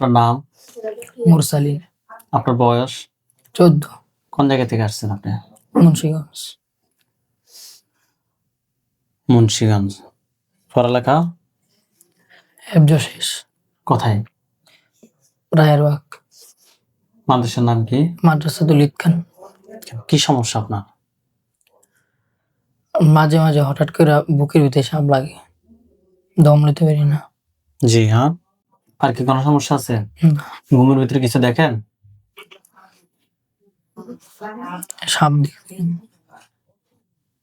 আপনার নাম? মুরসালিন। আপনার বয়স? চোদ্দ। কোন জায়গা থেকে আসছেন আপনি? মুন্সিগঞ্জ। মুন্সিগঞ্জ। পড়ালেখা? হেফজ শেষ কোথায়? রায়েরবাগ। মাদ্রাসার নাম কি? মাদ্রাসাতুল ইতকান কি সমস্যা আপনার? মাঝে মাঝে হঠাৎ করে বুকের ভিতরে সাপ লাগে। দম নিতে পারি না। জি হ্যাঁ। আর কি কোনো সমস্যা আছে? ঘুমের ভিতরে কিছু দেখেন? সাপ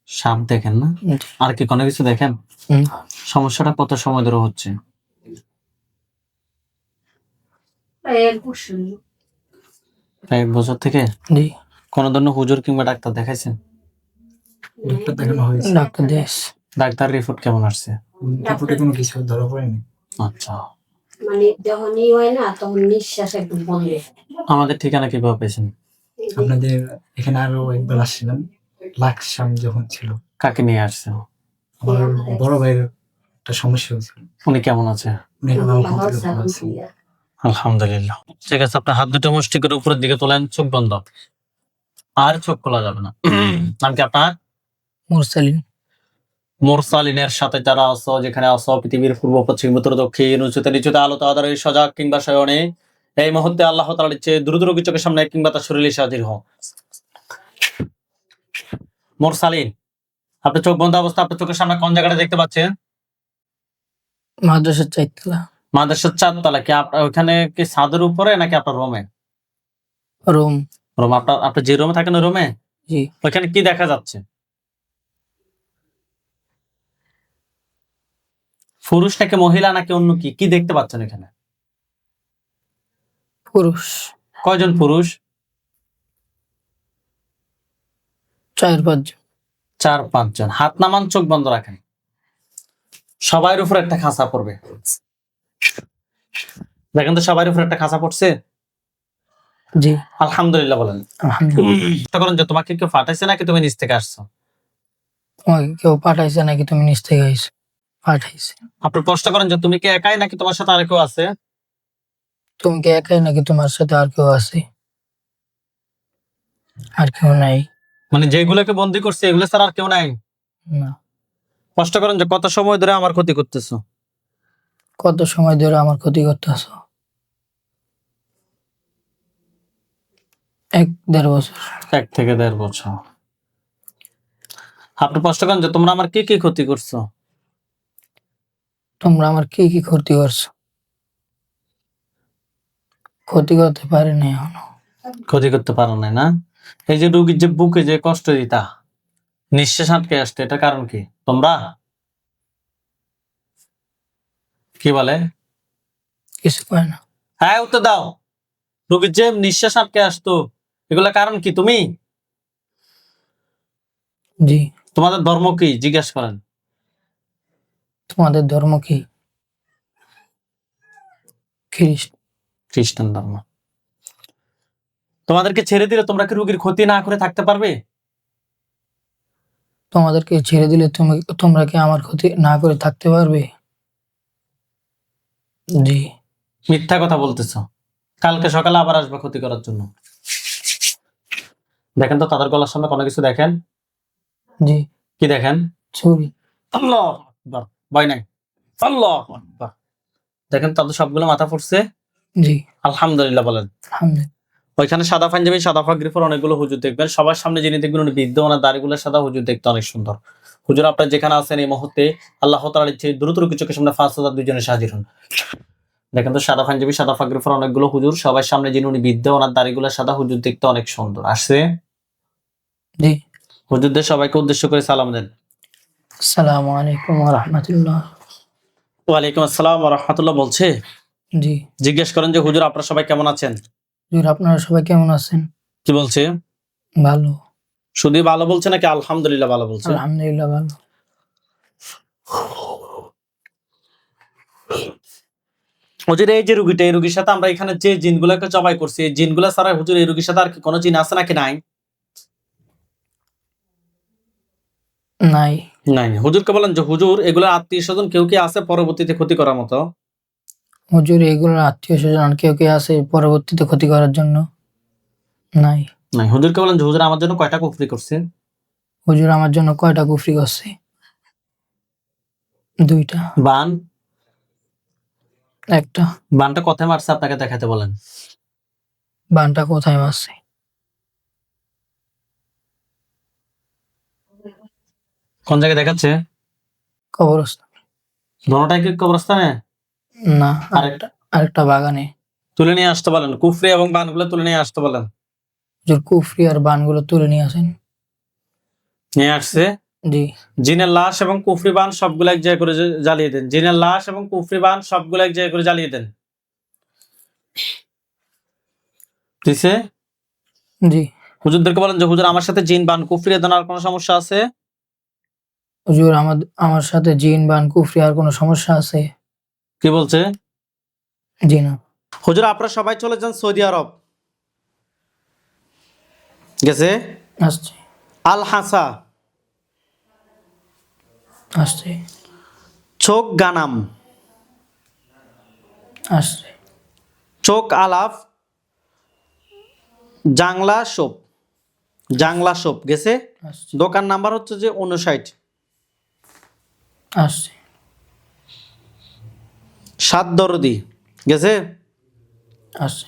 সাপ দেখেন না? আর কি কোনো কিছু দেখেন? সমস্যাটা কত সময় ধরে হচ্ছে? এক বছর। থেকে? জি। কোনো ধরনের হুজুর কিংবা ডাক্তার দেখাইছেন? ডাক্তার দেখানো হয়েছে। ডাক্তার ডাক্তার রিপোর্ট কেমন আসছে? রিপোর্টে কোনো কিছু ধরা পড়েনি। আচ্ছা। মানে যখনই হয় না তখন নিঃশ্বাস একদম বন্ধ আমাদের ঠিকানা কীভাবে পেয়েছেন? আপনাদের এখানে আরও একবার আসছিলাম। লাকসাম যখন ছিল। কাকে নিয়ে আসছেন? আমার বড় ভাইয়ের একটা সমস্যা হয়েছিল উনি কেমন আছে? উনি ভালো আছেন। আলহামদুলিল্লাহ। ঠিক আছে আপনার হাত দুটো মুষ্টি করে উপরের দিকে তোলেন চোখ বন্ধ। আর চোখ খোলা যাবে না। নাম কি আপনার? মুরসালিন। মোরসালিনের সাথে যারা আছো যেখানে আছো পৃথিবীর পূর্ব পশ্চিম উত্তর দক্ষিণ উঁচুতে নিচুতে আলো তাদের সজাগ কিংবা শয়নে এই মুহূর্তে আল্লাহ তাআলার ইচ্ছে দ্রুত রোগী চোখের সামনে কিংবা তার শরীরে হাজির হও। মোরসালিন আপনি চোখ বন্ধ অবস্থা আপনার চোখের সামনে কোন জায়গাটা দেখতে পাচ্ছেন? মাদ্রাসার চাইতলা মাদ্রাসার চারতলা কি আপনার ওখানে কি ছাদের উপরে নাকি আপনার রুমে? রুম। রুম আপনার আপনি যে রুমে থাকেন রুমে? জি। ওইখানে কি দেখা যাচ্ছে? পুরুষ নাকি মহিলা নাকি অন্য কি? কি দেখতে পাচ্ছেন এখানে? পুরুষ। কয়জন পুরুষ? চার পাঁচ চার পাঁচজন। হাত নামান চোখ বন্ধ রাখেন। সবার উপর একটা খাঁচা পড়বে। দেখেন তো সবার উপর একটা খাঁচা পড়ছে? জি। আলহামদুলিল্লাহ বলেন। চেষ্টা যে তোমাকে কেউ ফাটাইছে নাকি তুমি নিচ থেকে আসছো? তোমাকে কেউ পাঠাইছে নাকি তুমি নিচ থেকে আইছো পাঠাইছে। আপনি প্রশ্ন করেন যে তুমি কি একাই নাকি তোমার সাথে আর কেউ আছে? তুমি কি একাই নাকি তোমার সাথে আর কেউ আছে? আর কেউ নাই। মানে যেগুলোকে বন্দি করছে এগুলো ছাড়া আর কেউ নাই? না। প্রশ্ন করেন যে কত সময় ধরে আমার ক্ষতি করতেছো? কত সময় ধরে আমার ক্ষতি করতেছ? এক দেড় বছর। এক থেকে দেড় বছর। আপনি প্রশ্ন করেন যে তোমরা আমার কি কি ক্ষতি করছ? তোমরা আমার কি কি ক্ষতি করছ? ক্ষতি করতে পারি না এখনও। ক্ষতি করতে পারো না না? এই যে রুগীর যে বুকে যে কষ্ট দিতা নিঃশ্বাস আটকে আসতে এটা কারণ কি? তোমরা? কি বলে? কিছু পায় না। হ্যাঁ উত্তর দাও। রুগীর যে নিঃশ্বাস আটকে আসতো এগুলা কারণ কি তুমি? জি। তোমাদের ধর্ম কি? জিজ্ঞাসা করেন। তোমাদের ধর্ম কি? খ্রিস্টান ধর্ম। তোমাদেরকে ছেড়ে দিলে তোমরা কি রুগীর ক্ষতি না করে থাকতে পারবে? তোমাদেরকে ছেড়ে দিলে তুমি তোমরা কি আমার ক্ষতি না করে থাকতে পারবে? জি। মিথ্যা কথা বলতেছ। কালকে সকালে আবার আসবে ক্ষতি করার জন্য। দেখেন তো তাদের গলার সামনে কোনো কিছু দেখেন? জি। কি দেখেন? ছুরি আল্লাহ আকবার। ভয় নাই। আল্লাহ দেখেন তাদের সবগুলো মাথা পড়ছে জি। আলহামদুলিল্লাহ বলেন। ওইখানে সাদা পাঞ্জাবি সাদা পাগড়ি পরে অনেকগুলো হুজুর দেখবেন। সবার সামনে যিনি দেখবেন উনি বৃদ্ধ ওনার দাড়িগুলোর সাদা হুজুর দেখতে অনেক সুন্দর। হুজুর আপনার যেখানে আছেন এই মুহূর্তে আল্লাহ তাআলার ইচ্ছে দ্রুত চোখের সামনে পাঁচ হাজার দুজনে হাজির হন দেখেন তো সাদা পাঞ্জাবি সাদা পাগড়ি পরে অনেকগুলো হুজুর সবার সামনে যিনি উনি বৃদ্ধ ওনার দাড়িগুলোর সাদা হুজুর দেখতে অনেক সুন্দর। আসছে? জি। হুজুরদের সবাইকে উদ্দেশ্য করে সালাম দেন। আসসালামু আলাইকুম রহমতুল্লাহ। ওয়ালাইকুম আসসালাম রহমতুল্লাহ বলছে। জি। জিজ্ঞেস করেন যে হুজুর আপনারা সবাই কেমন আছেন? হুজুর আপনারা সবাই কেমন আছেন? কি বলছে? ভালো। শুধু ভালো বলছে নাকি আলহামদুলিল্লাহ ভালো বলছে? আলহামদুলিল্লাহ ভালো। হুজুর এই যে রুগীটা এই রুগীর সাথে আমরা এখানে যে জিনগুলোকে জবাই করছি এই জিনগুলা ছাড়া হুজুর এই রুগীর সাথে আর কি কোনো জিন আছে নাকি নাই? নাই। নাই। হুজুরকে বলেন যে হুজুর এগুলো আত্মীয় স্বজন কেউ কি আছে পরবর্তীতে ক্ষতি করার মতো? হুজুর এগুলোর আত্মীয় স্বজন কেউ কেউ আছে পরবর্তীতে ক্ষতি করার জন্য? নাই। নাই। হুজুরকে বলেন যে হুজুর আমার জন্য কয়টা কুফরি করছে? হুজুর আমার জন্য কয়টা কুফরি করছে? দুইটা। বান? একটা। বানটা কোথায় মারছে আপনাকে দেখাতে বলেন। বানটা কোথায় মারছে? কোন জায়গায় দেখাচ্ছে? কবরস্থান। দোনোটাই কি কবরস্থানে? না আরেকটা আরেকটা বাগানে। তুলে নিয়ে আসতে বলেন কুফরি এবং বানগুলো তুলে নিয়ে আসতে বলেন। হুজুর কুফরি আর বানগুলো তুলে নিয়ে আসেন। নিয়ে আসছে? জি। জিনের লাশ এবং কুফরি বান সবগুলো এক জায়গায় করে জ্বালিয়ে দেন। জিনের লাশ এবং কুফরি বান সবগুলো এক জায়গায় করে জ্বালিয়ে দেন। দিছে? জি। হুজুরদেরকে বলেন যে হুজুর আমার সাথে জিন বান কুফরি এ আর কোনো সমস্যা আছে? হুজুর আমার আমার সাথে জিন বান কুফরি আর কোনো সমস্যা আছে? কি বলছে? জি না। হুজুর আপনারা সবাই চলে যান সৌদি আরব। গেছে? আসছে। আল হাসা। আসছে। চোখ গানাম। আসছে। চোখ আলাফ। জাংলা সোপ। জাংলা সোপ গেছে? দোকান নাম্বার হচ্ছে যে উনষাট আসছে। সাত দরদি গেছে? আসছে।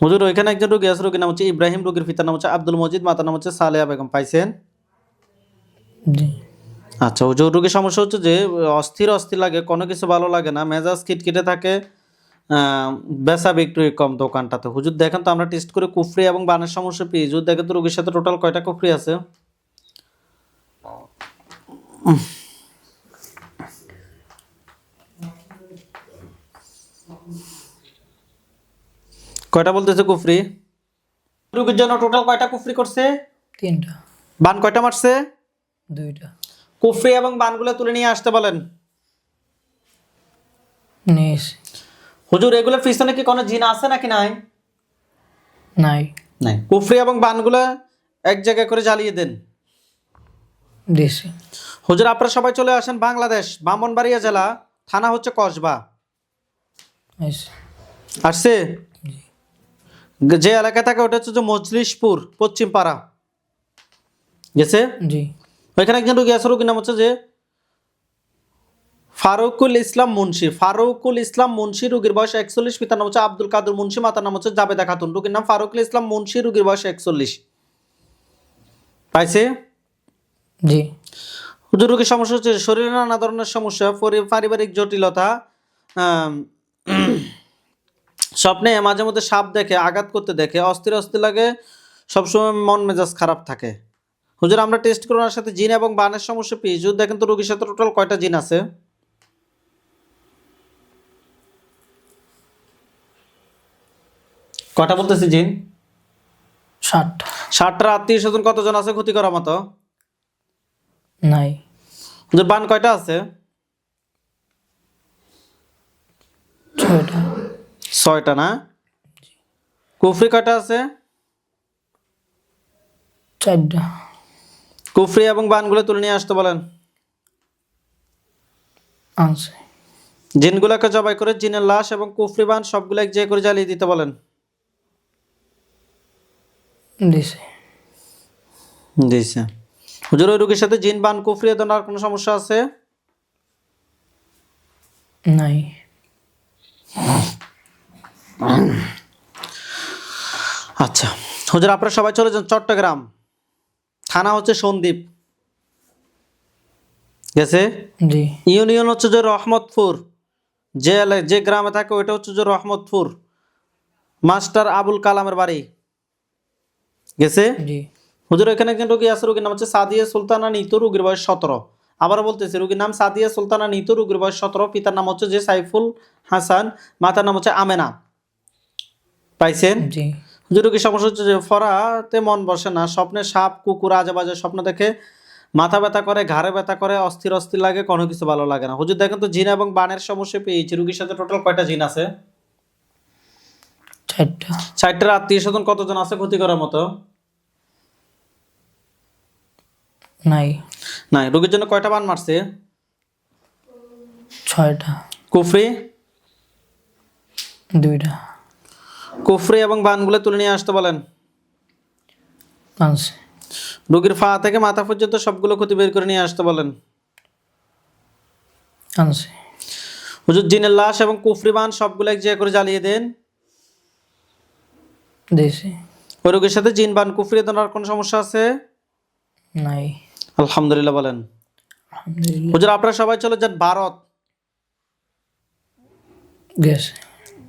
হুজুর ওইখানে একজন রোগী আছে রোগীর নাম হচ্ছে ইব্রাহিম রোগীর পিতার নাম হচ্ছে আব্দুল মজিদ মাতার নাম হচ্ছে সালেহা বেগম পাইছেন? জি। আচ্ছা হুজুর রোগীর সমস্যা হচ্ছে যে অস্থির অস্থির লাগে কোনো কিছু ভালো লাগে না মেজাজ কিটকিটে থাকে বেচা বিক্রি কম দোকানটাতে। হুজুর দেখেন তো আমরা টেস্ট করে কুফরি এবং বানের সমস্যা পেয়ে হুজুর দেখেন তো রোগীর সাথে টোটাল কয়টা কুফরি আছে? কয়টা বলতেছে কুফরি? রোগীর জন্য টোটাল কয়টা কুফরি করছে? তিনটা। বান কয়টা মারছে? দুইটা। কুফরি এবং বানগুলো তুলে নিয়ে আসতে বলেন। নিয়ে হুজুর এগুলোর পিছনে কি কোনো জিন আছে নাকি নাই? নাই। নাই। কুফরি এবং বানগুলো এক জায়গায় করে জ্বালিয়ে দেন। দিছি। হুজুর আপনারা সবাই চলে আসেন বাংলাদেশ ব্রাহ্মণবাড়িয়া জেলা থানা হচ্ছে কসবা। আসছে? যে এলাকায় থাকে ওটা হচ্ছে যে মজলিশপুর পশ্চিম পাড়া গেছে? জি। ওইখানে একজন রুগী আছে রুগীর নাম হচ্ছে যে ফারুকুল ইসলাম মুন্সি। ফারুকুল ইসলাম মুন্সি রুগীর বয়স একচল্লিশ পিতার নাম হচ্ছে আব্দুল কাদের মুন্সি মাতার নাম হচ্ছে জাবেদা খাতুন। রুগীর নাম ফারুকুল ইসলাম মুন্সি রুগীর বয়স একচল্লিশ। পাইছে? জি। রোগীর সমস্যা হচ্ছে শরীরে নানা ধরনের সমস্যা পারিবারিক জটিলতা স্বপ্নে মাঝে মধ্যে সাপ দেখে আঘাত করতে দেখে অস্থির অস্থির লাগে সবসময় মন মেজাজ খারাপ থাকে। হুজুর আমরা টেস্ট করে ওনার সাথে জিন এবং বানের সমস্যা পেয়েছি। দেখেন তো রোগীর সাথে টোটাল কয়টা জিন আছে? কয়টা বলতেছি জিন? ষাটটা ষাটটা আত্মীয় স্বজন কতজন আছে ক্ষতি করার মতো? নাই। বান কয়টা আছে? ছয়টা। ছয়টা না? কুফরি কয়টা আছে? চারটা। কুফরি এবং বানগুলো তুলে নিয়ে আসতে বলেন। আনছে। জিনগুলোকে জবাই করে জিনের লাশ এবং কুফরি বান সবগুলো এক জায়গায় করে জ্বালিয়ে দিতে বলেন। দিছে। হুজুর ওই রোগীর সাথে জিন বান কুফরি আর কোনো সমস্যা আছে? নাই। আচ্ছা হুজুর আপনারা সবাই চলে যান চট্টগ্রাম। থানা হচ্ছে সন্দ্বীপ। গেছে? জি। ইউনিয়ন হচ্ছে যে রহমতপুর। যে যে গ্রামে থাকে ওইটা হচ্ছে যে রহমতপুর। মাস্টার আবুল কালামের বাড়ি। গেছে? জি। হুজুর এখানে একজন রোগী আছে রোগীর নাম হচ্ছে সাদিয়া সুলতানা নিতু রোগীর বয়স সতেরো। আবারও বলতেছি রোগীর নাম সাদিয়া সুলতানা নিতু রোগীর বয়স সতেরো। পিতার নাম হচ্ছে যে সাইফুল হাসান মাতার নাম হচ্ছে আমেনা। পাইছেন? জি। রোগীর সমস্যা হচ্ছে যে ফরাতে মন বসে না স্বপ্নে সাপ কুকুর আজে বাজে স্বপ্ন দেখে মাথা ব্যথা করে ঘাড়ে ব্যথা করে অস্থির অস্থির লাগে কোনো কিছু ভালো লাগে না। হুজুর দেখেন তো জিন এবং বানের সমস্যা পেয়েছি রুগীর সাথে টোটাল কয়টা জিন আছে? চারটা। ষাটটার আত্মীয় স্বজন কতজন আছে ক্ষতি করার মতো? নাই। নাই। রোগীর জন্য কয়টা বান মারছে? ছয়টা। কুফরি? দুইটা। কুফরি এবং বানগুলো তুলে নিয়ে আসতে বলেন। রোগীর পা থেকে মাথা পর্যন্ত সবগুলো ক্ষতি বের করে নিয়ে আসতে বলেন। হুজুর জিনের লাশ এবং কুফরি বান সবগুলো এক জায়গায় করে জ্বালিয়ে দেন। ওই রোগীর সাথে জিন বান কুফরি দেওয়ার কোনো সমস্যা আছে? নাই। আলহামদুলিল্লাহ বলেন। হুজুর আপনারা সবাই চলে যান ভারত। গেছে।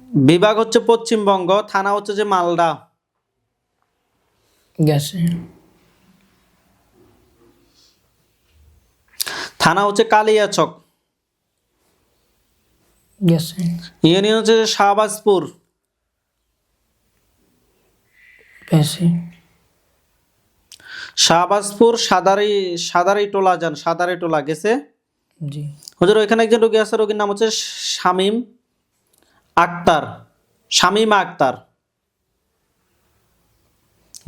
বিভাগ হচ্ছে পশ্চিমবঙ্গ থানা হচ্ছে যে মালদা। গেছে থানা হচ্ছে কালিয়াচক। ইউনিয়ন হচ্ছে শাহবাজপুর। শাহবাজপুর সাদারি সাদারি টোলা যান সাদারি টোলা গেছে। জি। হুজুর ওইখানে একজন রোগী আছে রোগীর নাম হচ্ছে শামিম। আক্তার শামিমা আক্তার।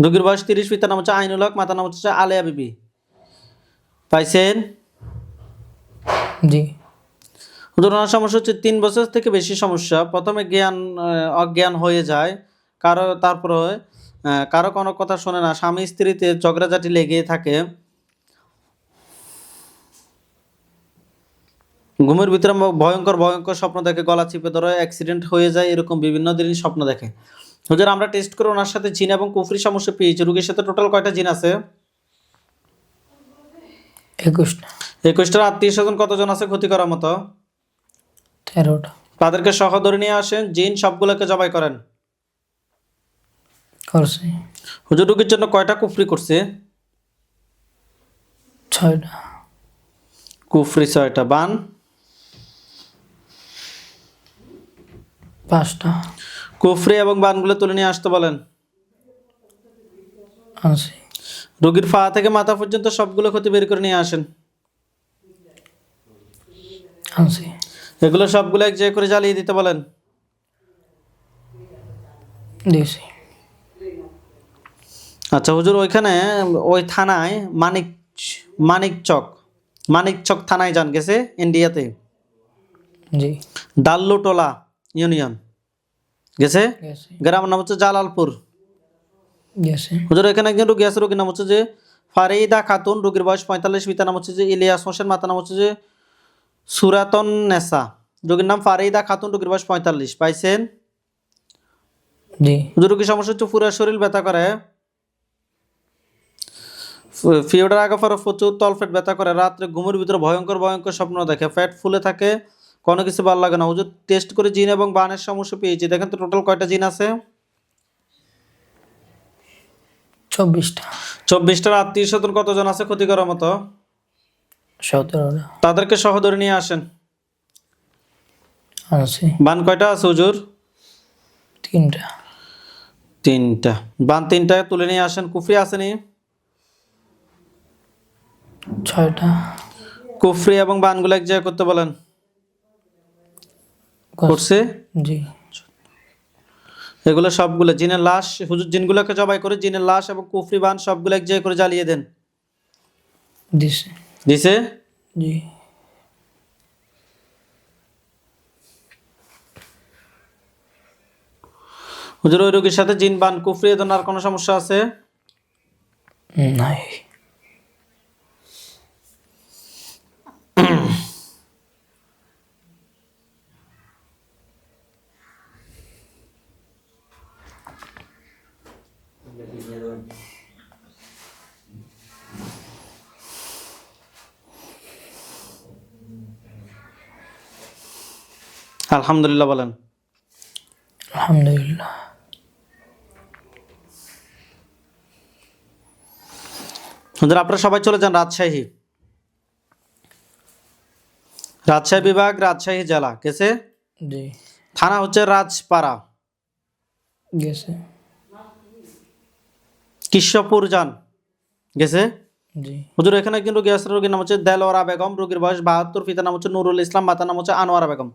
রোগীর বয়স তিরিশ পিতার নাম হচ্ছে আইনুল হক মাতার নাম হচ্ছে আলেয়া বিবি। পাইছেন? জি। ওনার সমস্যা হচ্ছে তিন বছর থেকে বেশি সমস্যা। প্রথমে জ্ঞান অজ্ঞান হয়ে যায়। কারও তারপরে কারও কোনো কথা শোনে না। স্বামী স্ত্রীতে ঝগড়াঝাটি লেগেই থাকে। ঘুমের ভিতরে ভয়ঙ্কর ভয়ঙ্কর স্বপ্ন দেখে গলা চিপে ধরে অ্যাক্সিডেন্ট হয়ে যায় এরকম বিভিন্ন দিনই স্বপ্ন দেখে। হুজুর আমরা টেস্ট করে ওনার সাথে জিন এবং কুফরি সমস্যা পেয়েছি। রুগীর সাথে টোটাল কয়টা জিন আছে? একুশটা। একুশটার আত্মীয় স্বজন কতজন আছে ক্ষতি করার মতো? তেরোটা। তাদেরকে সহ ধরে নিয়ে আসেন জিন সবগুলোকে জবাই করেন। করছি। হুজুর রুগীর জন্য কয়টা কুফরি করছে? ছয়টা। কুফরি ছয়টা। বান? পাঁচটা। কুফরি এবং বানগুলো তুলে নিয়ে আসতে বলেন। আনছি। রুগীর পা থেকে মাথা পর্যন্ত সবগুলো ক্ষতি বের করে নিয়ে আসেন। আনছি। এগুলো সবগুলো এক জায়গায় করে জ্বালিয়ে দিতে বলেন। দিয়েছি। আচ্ছা হুজুর ওইখানে ওই থানায় মানিক মানিক চক মানিক চক থানায় যান গেছে ইন্ডিয়াতে। জি। দাল্লুটোলা ইউনিয়ন। গেছে? গ্রামের নাম হচ্ছে জালালপুর। হুজুর এখানে একজন রুগী আছে রুগীর নাম হচ্ছে যে ফারিদা খাতুন রুগীর বয়স পঁয়তাল্লিশ পিতার নাম হচ্ছে যে ইলিয়াস হোসেন মাতার নাম হচ্ছে যে সুরাতন নেসা। রুগীর নাম ফারিদা খাতুন রুগীর বয়স পঁয়তাল্লিশ। পাইছেন? রুগীর সমস্যা হচ্ছে? পুরো শরীর ব্যথা করে। ফিওডার আগে পরে প্রচুর তলফেট ব্যথা করে। রাত্রে ঘুমের ভিতরে ভয়ঙ্কর ভয়ঙ্কর স্বপ্ন দেখে। ফ্যাট ফুলে থাকে। কোনো কিছু ভালো লাগে না। হুজুর টেস্ট করে জিন এবং বানের সমস্যা পেয়েছি। দেখেন তো টোটাল কয়টা জিন আছে? চব্বিশটা। চব্বিশটার আত্মীয় স্বজন কতজন আছে ক্ষতি করার মতো সতেরোটা তাদেরকে সহ ধরে নিয়ে আসেন। বান কয়টা আছে হুজুর? তিনটা। তিনটা। বান তিনটা তুলে নিয়ে আসেন। কুফরি আসেনি? ছয়টা। কুফরি এবং বানগুলো এক জায়গায় করতে বলেন। করছে জি। এগুলো সবগুলো জিনের লাশ হুজুর জিনগুলোকে জবাই করে জিনের লাশ এবং কুফরি বান সবগুলো এক জায়গায় করে জ্বালিয়ে দেন। দিছে। দিছে? জি। হুজুর ওই রোগীর সাথে জিন বান কুফরি এ ধরনের আর কোনো সমস্যা আছে? নাই। আলহামদুলিল্লাহ বলেন। আলহামদুলিল্লাহ। আপনারা সবাই চলে যান রাজশাহী। রাজশাহী বিভাগ রাজশাহী জেলা গেছে? জি। থানা হচ্ছে রাজপাড়া। গেছে। কৃষ্ণপুর যান। গেছে? জি। হুজুর এখানে একজন রোগী আছে রোগীর নাম হচ্ছে দেলোয়ারা বেগম রোগীর বয়স বাহাত্তর পিতার নাম হচ্ছে নুরুল ইসলাম মাতার নাম হচ্ছে আনোয়ারা বেগম।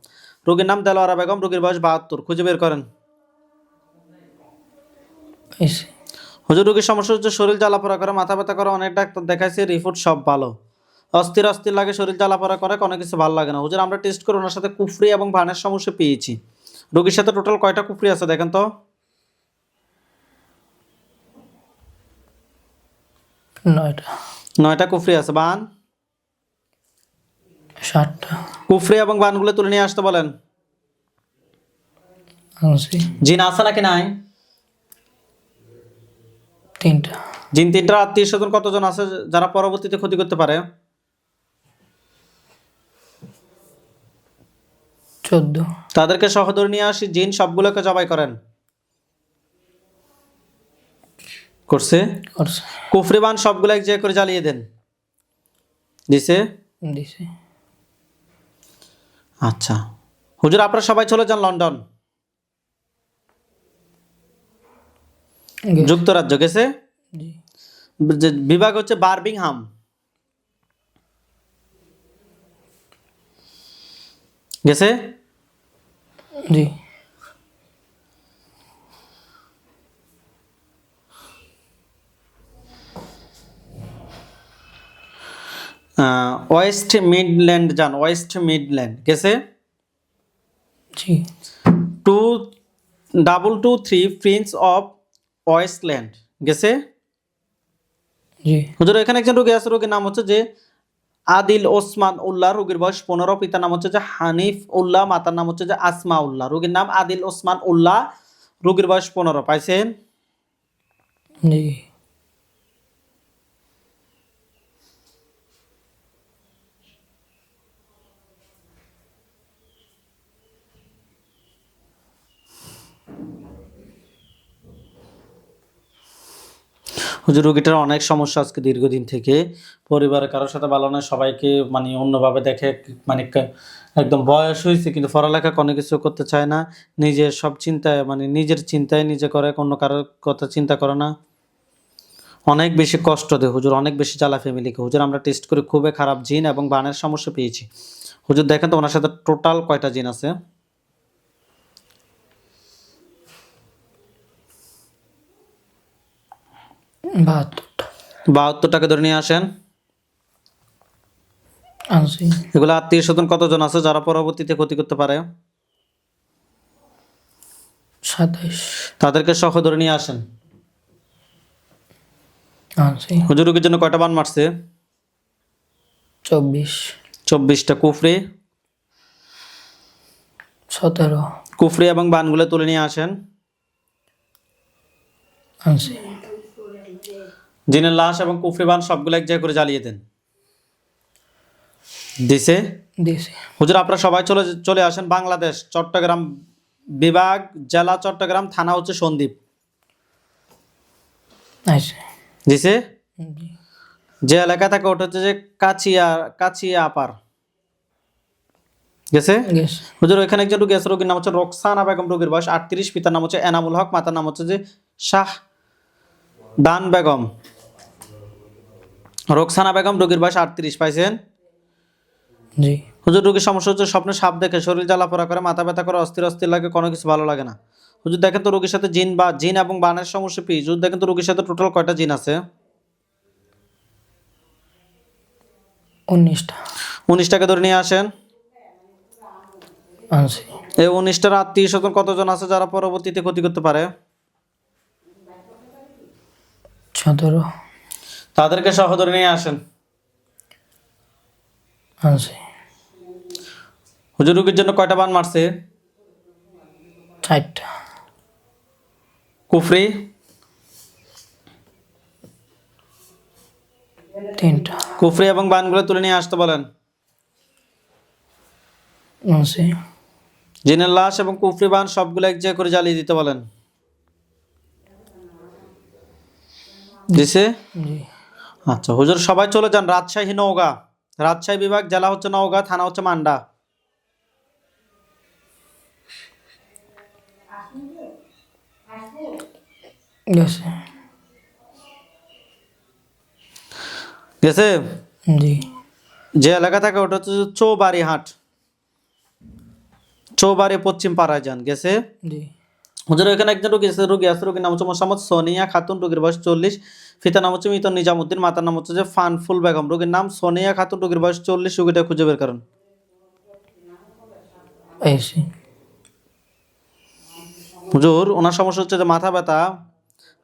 রোগীর নাম দেলোয়ারা বেগম রোগীর বয়স বাহাত্তর। খুঁজে বের করেন। হুজুর রোগীর সমস্যা হচ্ছে শরীর জ্বালাপোড়া করে মাথা ব্যথা করে অনেক ডাক্তার দেখাইছে রিপোর্ট সব ভালো। অস্থির অস্থির লাগে শরীর জ্বালাপোড়া করে কোনো কিছু ভালো লাগে না। হুজুর আমরা টেস্ট করে ওনার সাথে কুফরি এবং ভানের সমস্যা পেয়েছি। রোগীর সাথে টোটাল কয়টা কুফরি আছে দেখেন তো? নয়টা। নয়টা কুফরি আছে। বান? সাতটা। কুফরি এবং বানগুলো তুলে নিয়ে আসতে বলেন। জিন আছে নাকি নাই? তিনটা। জিন তিনটা আত্মীয় স্বজন কতজন আছে যারা পরবর্তীতে ক্ষতি করতে পারে? চোদ্দ। তাদেরকে সহদর নিয়ে আসি জিন সবগুলোকে জবাই করেন। করছে? করছে। কুফরিবান সবগুলো এক জায়গায় করে জ্বালিয়ে দেন। দিছে? দিছে। আচ্ছা। হুজুর আপনারা সবাই চলে যান লন্ডন। যুক্তরাজ্য গেছে? বিভাগ হচ্ছে বার্বিংহাম। গেছে? জি। ওয়েস্ট মিডল্যান্ড যান ওয়েস্ট মিডল্যান্ড গেছে? জি। Two double two three Prince of Westland গেছে? জি। হুজুর এখানে একজন রোগী আছে রোগীর নাম হচ্ছে যে আদিল ওসমান উল্লাহ রোগীর বয়স পনেরো পিতার নাম হচ্ছে যে হানিফ উল্লাহ মাতার নাম হচ্ছে যে আসমা উল্লাহ। রোগীর নাম আদিল ওসমান উল্লাহ রোগীর বয়স পনেরো পাইছেন? জি। হুজুর, রোগীটার অনেক সমস্যা আজকে দীর্ঘদিন থেকে। পরিবারের কারোর সাথে ভালো নয়, সবাইকে মানে অন্যভাবে দেখে মানে একদম বয়স হয়েছে, কিন্তু পড়ালেখা কোনো কিছু করতে চায় না। নিজের সব চিন্তায় মানে নিজের চিন্তায় নিজে করে, অন্য কারোর কথা চিন্তা করে না। অনেক বেশি কষ্ট দেয় হুজুর, অনেক বেশি জ্বালা ফ্যামিলিকে। হুজুর, আমরা টেস্ট করে, খুবই খারাপ জিন এবং বানের সমস্যা পেয়েছি। হুজুর, দেখেন তো ওনার সাথে টোটাল কয়টা জিন আছে? বাহাত্তর। টাকা ধরে নিয়ে আসেন। এগুলো আত্মীয় স্বজন কতজন আছে যারা পরবর্তীতে ক্ষতি করতে পারে? তাদেরকে সহ ধরে নিয়ে আসেন। আনছি। হুজুর রোগীর জন্য কয়টা বান মারছে? চব্বিশ। চব্বিশটা কুফরি। সতেরো। কুফরি এবং বানগুলো তুলে নিয়ে আসেন। আনছি। জিনের লাশ এবং কুফরি বান সবগুলো এক জায়গায় করে জ্বালিয়ে দেন। দিছে? হুজুর আপনারা সবাই চলে চলে আসেন বাংলাদেশ চট্টগ্রাম বিভাগ জেলা চট্টগ্রাম থানা হচ্ছে সন্দ্বীপ। আইসে দিছে? যে এলাকা থাকে ওটা হচ্ছে যে কাছিয়া কাছিয়া আপার। গেছে। হুজুর ওইখানে একজন রোগী আছে রোগীর নাম হচ্ছে রোকসানা বেগম রোগীর বয়স আটত্রিশ পিতার নাম হচ্ছে এনামুল হক মাতার নাম হচ্ছে যে শাহ দান বেগম। রোকসানা বেগম রোগীর বয়স আটত্রিশ পাইছেন? জি। হুজুর রোগীর সমস্যা হচ্ছে স্বপ্নে সাপ দেখে শরীর জ্বালা পোড়া করে মাথা ব্যথা করে অস্থির অস্থির লাগে কোনো কিছু ভালো লাগে না। হুজুর দেখেন তো রোগীর সাথে জিন বা জিন এবং বানের সমস্যা পেয়ে হুজুর দেখেন তো রোগীর সাথে টোটাল কয়টা জিন আছে? উনিশটা। উনিশটাকে ধরে নিয়ে আসেন। এই উনিশটার আত্মীয় স্বজন কতজন আছে যারা পরবর্তীতে ক্ষতি করতে পারে? সতেরো। তাদেরকে সহ ধরে নিয়ে আসেন। আনছি হুজুর রোগীর জন্য কয়টা বান মারছে? চারটা। কুফরি? তিনটা। কুফরি এবং বানগুলো তুলে নিয়ে আসতে বলেন। আনছি জিনের লাশ এবং কুফরি বান সবগুলো এক জায়গায় করে জ্বালিয়ে দিতে বলেন। দিছে? জি। আচ্ছা হুজুর সবাই চলে যান রাজশাহী নওগাঁ। রাজশাহী বিভাগ জেলা হচ্ছে নওগাঁ থানা হচ্ছে মান্ডা। গেছে? জি। যে এলাকা থাকে ওটা হচ্ছে চৌবাড়ি হাট। চৌবাড়ি পশ্চিম পাড়ায় যান গেছে? জি। হুজুর এখানে একজন রোগী আছে রোগী আছে রোগীর নাম হচ্ছে মোসাম্মদ সোনিয়া খাতুন রোগীর বয়স চল্লিশ। পিতার নাম হচ্ছে মিতন নিজামুদ্দিন মাতার নাম হচ্ছে যে ফানফুল বেগম। রোগীর নাম সোনিয়া খাতুন রোগীর বয়স চল্লিশ রোগীটা খুঁজে বের করেন। হুজুর ওনার সমস্যা হচ্ছে যে মাথা ব্যথা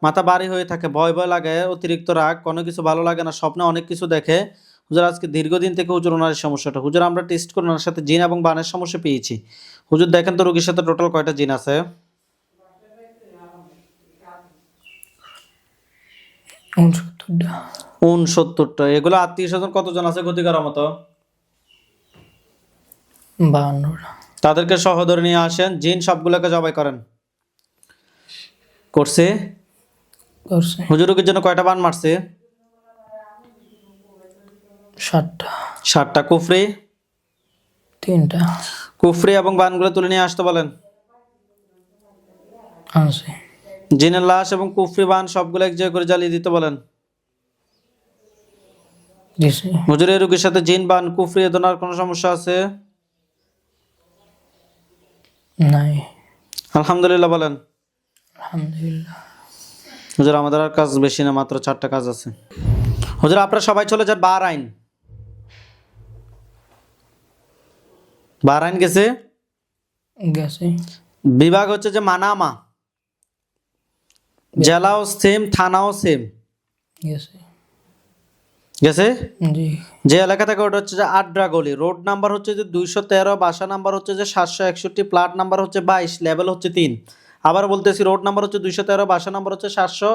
মাথা ভারী হয়ে থাকে ভয় ভয় লাগে অতিরিক্ত রাগ কোনো কিছু ভালো লাগে না স্বপ্নে অনেক কিছু দেখে। হুজুর আজকে দীর্ঘদিন থেকে হুজুর ওনার সমস্যাটা। হুজুর আমরা টেস্ট করে ওনার সাথে জিন এবং বানের সমস্যা পেয়েছি। হুজুর দেখেন তো রোগীর সাথে টোটাল কয়টা জিন আছে? উনসত্তরটা। এগুলো আত্মীয় স্বজন কতজন আছে ক্ষতি করার মতো বাহান্নটা। তাদেরকে সহ ধরে নিয়ে আসেন জিন সবগুলোকে জবাই করেন। করছে? করছে। হুজুর জন্য কয়টা বান মারছে? ষাটটা ষাটটা কুফরি? তিনটা। কুফরি এবং বানগুলো তুলে নিয়ে আসতে বলেন। আনছে জিনের লাশ এবং কুফরি বান সবগুলো এক জায়গায় করে জ্বালিয়ে দিতে বলেন। হুজুরের রোগীর সাথে জিন বান কুফরি এ ধরনের কোনো সমস্যা আছে? নাই। আলহামদুলিল্লাহ বলেন। আলহামদুলিল্লাহ। হুজুর আমাদের আর কাজ বেশি না মাত্র চারটা কাজ আছে। হুজুর আপনারা সবাই চলে যান বার আইন বার আইন গেছে? গেছে। বিভাগ হচ্ছে যে মানামা। জেলাও সেম থানাও সেম গেছে জি। যে এলাকা থেকে ওটা হচ্ছে যে আড্রা গলি। রোড নাম্বার হচ্ছে যে দুইশো তেরো বাসা নাম্বার হচ্ছে যে সাতশো একষট্টি প্লাট নাম্বার হচ্ছে বাইশ লেভেল হচ্ছে তিন। আবার বলতেছি রোড নাম্বার হচ্ছে দুইশো তেরো বাসা নাম্বার হচ্ছে সাতশো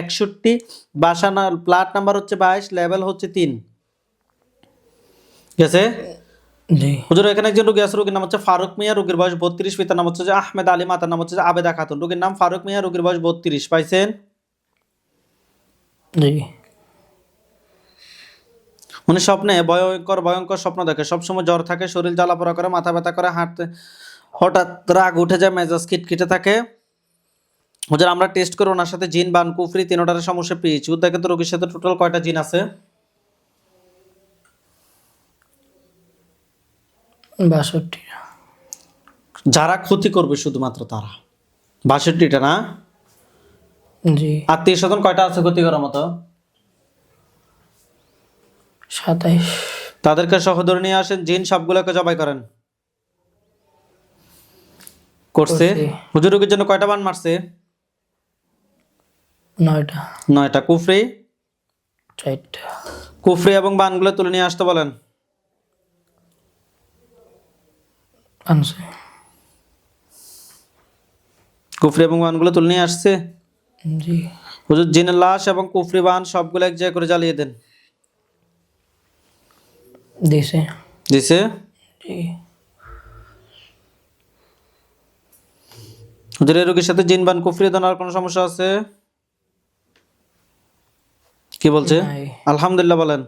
একষট্টি বাসা প্লাট নাম্বার হচ্ছে বাইশ লেভেল হচ্ছে তিন। গেছে হুজুর এখানে একজন রুগী আছে রুগীর নাম হচ্ছে ফারুক মিয়া রুগীর বয়স বত্রিশ পিতার নাম হচ্ছে যে আহমেদ আলী মাতার নাম হচ্ছে যে আবেদা খাতুন। রুগীর নাম ফারুক মিয়া রুগীর বয়স বত্রিশ পাইছেন? জি। উনি স্বপ্নে ভয়ঙ্কর ভয়ঙ্কর স্বপ্ন দেখে। সবসময় জ্বর থাকে শরীর জ্বালাপোড়া করে মাথা ব্যথা করে হাঁটতে হঠাৎ রাগ উঠে যায় মেজাজ কিটকিটে থাকে। হুজুর আমরা টেস্ট করে ওনার সাথে জিন বান কুফরি তিনোটার সমস্যা পেয়েছি। উদ্ধার কিন্তু রোগীর সাথে টোটাল কয়টা জিন আছে? বাষট্টিটা। যারা ক্ষতি করবে শুধুমাত্র তারা। বাষট্টিটা না? জি। আত্মীয় স্বজন কয়টা আছে ক্ষতি করার মতো? সাতাইশ। তাদেরকে সহ ধরে নিয়ে আসেন জিন সবগুলোকে জবাই করেন। করছে? করছে। হুজুর রোগীর জন্য কয়টা বান মারছে? নয়টা। নয়টা। কুফরি? চারটা। কুফরি এবং বানগুলো তুলে নিয়ে আসতে বলেন। আনছে। কুফরি এবং বানগুলো তুলে নিয়ে আসছে? জি। হুজুর জিনের লাশ এবং কুফরি বান সবগুলো এক জায়গায় করে জ্বালিয়ে দেন। দিছে। দিছে? জি। হুজুর এই রোগীর সাথে জিন বান কুফরি দেওয়ার কোনো সমস্যা আছে? কি বলছে? আলহামদুলিল্লাহ বলেন।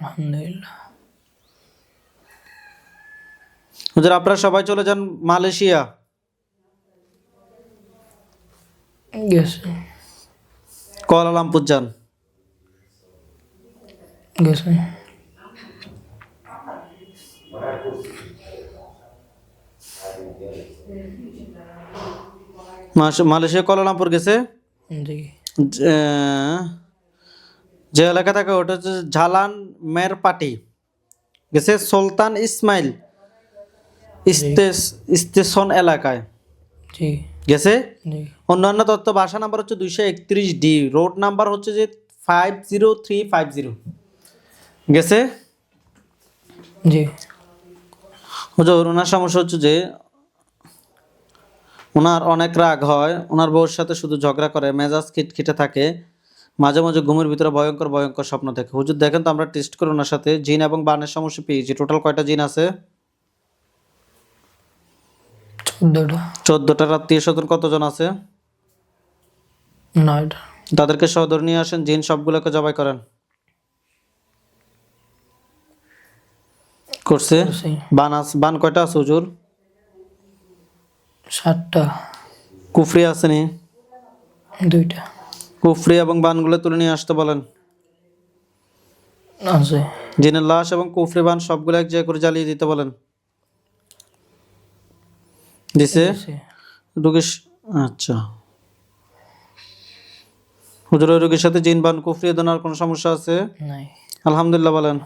আলহামদুলিল্লাহ। আপনারা সবাই চলে যান মালয়েশিয়া। কুয়ালালামপুর যান। মালয়েশিয়া কুয়ালালামপুর গেছে? যে- এলাকা থাকে ওটা হচ্ছে ঝালান মেরপাটি। গেছে সুলতান ইসমাইল। স্টেশন এলাকায়। জি। গেছে? অন্যান্য তথ্য বাসা নাম্বার হচ্ছে দুইশো একত্রিশ ডি। রোড নাম্বার হচ্ছে যে five zero three five zero গেছে? জি। হুজুর ওনার সমস্যা হচ্ছে যে ওনার অনেক রাগ হয় ওনার বউর সাথে শুধু ঝগড়া করে মেজাজ খিটখিটে থাকে মাঝে মাঝে ঘুমের ভিতরে ভয়ঙ্কর ভয়ঙ্কর স্বপ্ন দেখে। হুজুর দেখেন তো আমরা টেস্ট করি ওনার সাথে জিন এবং বানের সমস্যা পেয়েছি টোটাল কয়টা জিন আছে? চোদ্দটা। চোদ্দটার আত্মীয় স্বজন কতজন আছে? নয়টা। তাদেরকে সহদর নিয়ে আসেন জিন সবগুলোকে জবাই করেন? করছে? করছে। বান আস বান কয়টা আছে হুজুর? সাতটা। কুফরি আসেনি দুইটা। কুফরি এবং বানগুলো তুলে নিয়ে আসতে বলেন। আছে। জিনের লাশ এবং কুফরি বান সবগুলো এক জায়গায় করে জ্বালিয়ে দিতে বলেন। দিছে। রোগীর আচ্ছা। হুজুর রোগীর সাথে জিন বান কুফরি দেওয়ার কোনো সমস্যা আছে? নাই। আলহামদুলিল্লাহ বলেন।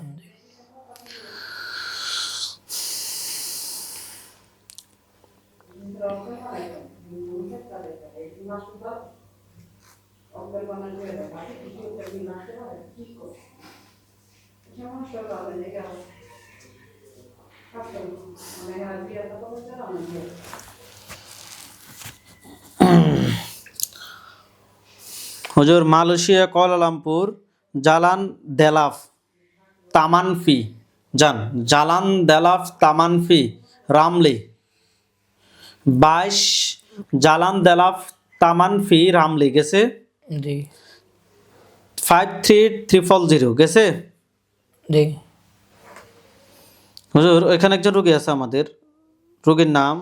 হুজুর মালয়েশিয়া কুয়ালালামপুর জালান দেলাফ তামানফি জান জালান দেলাফ তামানফি রামলি বাইশ জালান দেলাফ তামানফি রামলি গেছে? জি। ফাইভ থ্রি ট্রিপল জিরো গেছে? জি। হুজুর এখানে একজন রোগী আছে আমাদের। রোগীর নাম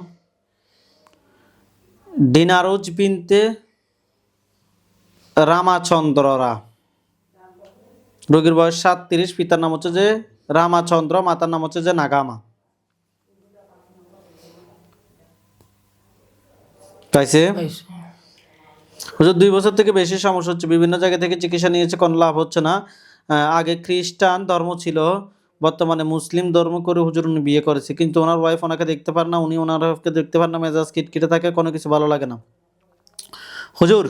ডিনারোজ বিনতে রামাচন্দ্ররা। রোগীর বয়স সাতত্রিশ পিতার নাম হচ্ছে যে রামাচন্দ্র মাতার নাম হচ্ছে যে নাগামা। পাইছে হুজুর দুই বছর থেকে বেশি সমস্যা হচ্ছে বিভিন্ন জায়গা থেকে চিকিৎসা নিয়েছে কোনো লাভ হচ্ছে না। আগে খ্রিস্টান ধর্ম ছিল বর্তমানে মুসলিম ধর্ম করে হুজুর উনি বিয়ে করেছে কিন্তু ওনার ওয়াইফ ওনাকে দেখতে পারে না উনি ওনারকে দেখতে পারে না মেজাজ কিটকিটে থাকে কোনো কিছু ভালো লাগে না। হুজুর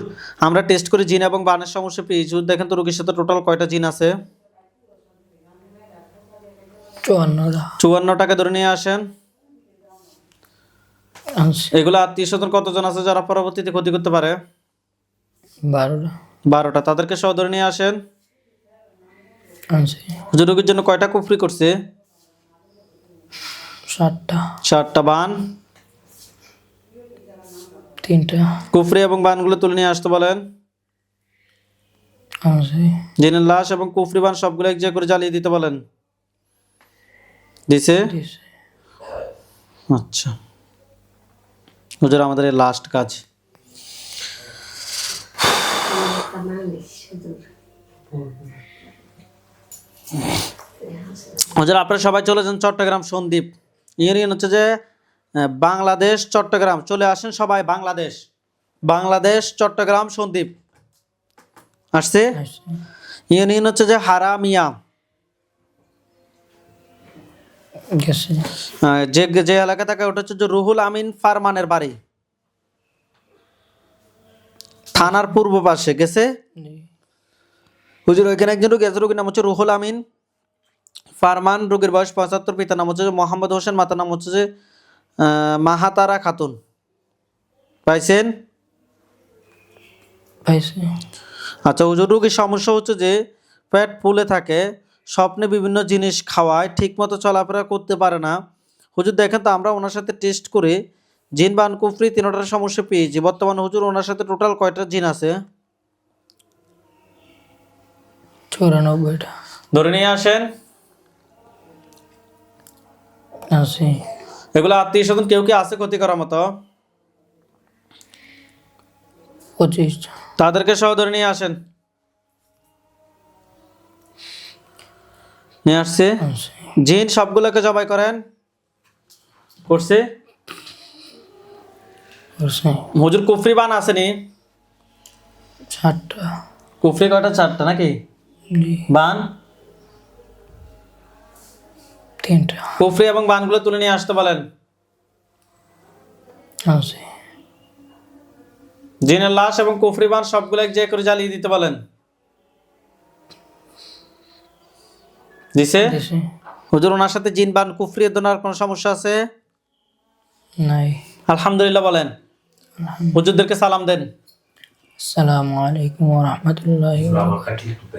আমরা টেস্ট করে জিন এবং বানের সমস্যা পেয়েছি হুজুর দেখেন তো রোগীর সাথে টোটাল কয়টা জিন আছে? চুয়ান্নটা চুয়ান্ন টাকা ধরে নিয়ে আসেন। এগুলো আত্মীয় স্বজন কতজন আছে যারা পরবর্তীতে ক্ষতি করতে পারে? বারোটা বারোটা তাদেরকে সহ ধরে নিয়ে আসেন। হুজুর রোগীর জন্য কয়টা কুফরি করছে? সাতটা। চারটা বান। তিনটা। কুফরি এবং বানগুলো তুলে নিয়ে আসতে বলেন। জিনের লাশ এবং কুফরি বান সবগুলো এক করে জ্বালিয়ে দিতে বলেন। দিছে। আচ্ছা। হুজুর আমাদের লাস্ট কাজ। হুজুর আপনারা সবাই চলে যান চট্টগ্রাম সন্দ্বীপ ইউনিয়ন হচ্ছে যে বাংলাদেশ চট্টগ্রাম। চলে আসেন সবাই বাংলাদেশ। বাংলাদেশ চট্টগ্রাম সন্দ্বীপ আসছে। ইউনিয়ন হচ্ছে যে হারামিয়া যে যে এলাকা থাকে ওটা হচ্ছে যে রুহুল আমিন ফারমানের বাড়ি। থানার পূর্ব পাশে গেছে? হুজুর ওইখানে একজন রোগী আছে রোগীর নাম হচ্ছে রুহুল আমিন ফারমান। রোগীর বয়স পঁচাত্তর পিতার নাম হচ্ছে যে মোহাম্মদ হোসেন মাতার নাম হচ্ছে যে মাহাতারা খাতুন। পাইছেন? পাইছি। আচ্ছা হুজুর রোগীর সমস্যা হচ্ছে যে পেট ফুলে থাকে স্বপ্নে বিভিন্ন জিনিস খাওয়ায় ঠিকমতো চলাফেরা করতে পারে না। হুজুর দেখেন তো আমরা ওনার সাথে টেস্ট করে জিন বান কুফরি তিনটার সমস্যা পেয়েছি। বর্তমানে হুজুর ওনার সাথে টোটাল কয়টা জিন আছে? চৌরানব্বইটা। ধরে নিয়ে আসেন। আনছি এগুলো আত্মীয় স্বজন কেউ কি আছে ক্ষতি করার মতো তাদেরকে সহ ধরে নিয়ে আসেন। নিয়ে আসছে। জিন সবগুলোকে জবাই করেন। করছে। করছি। হুজুর কুফরি বান আসেনি? চারটা। কুফরি কয়টা? চারটা নাকি? বান? তিনটা কুফরি এবং বানগুলো তুলে নিয়ে আসতে বলেন। আনছি জিনের লাশ এবং কুফরি বান সবগুলো এক জায়গায় করে জ্বালিয়ে দিতে বলেন। দিছে? হুজুর ওনার সাথে জিন বান কুফরি এর জন্য কোনো সমস্যা আছে? নাই। আলহামদুলিল্লাহ বলেন। হুজুরদেরকে সালাম দেন। আসসালামু আলাইকুম ওয়া রাহমাতুল্লাহি ওয়া বারাকাতুহু।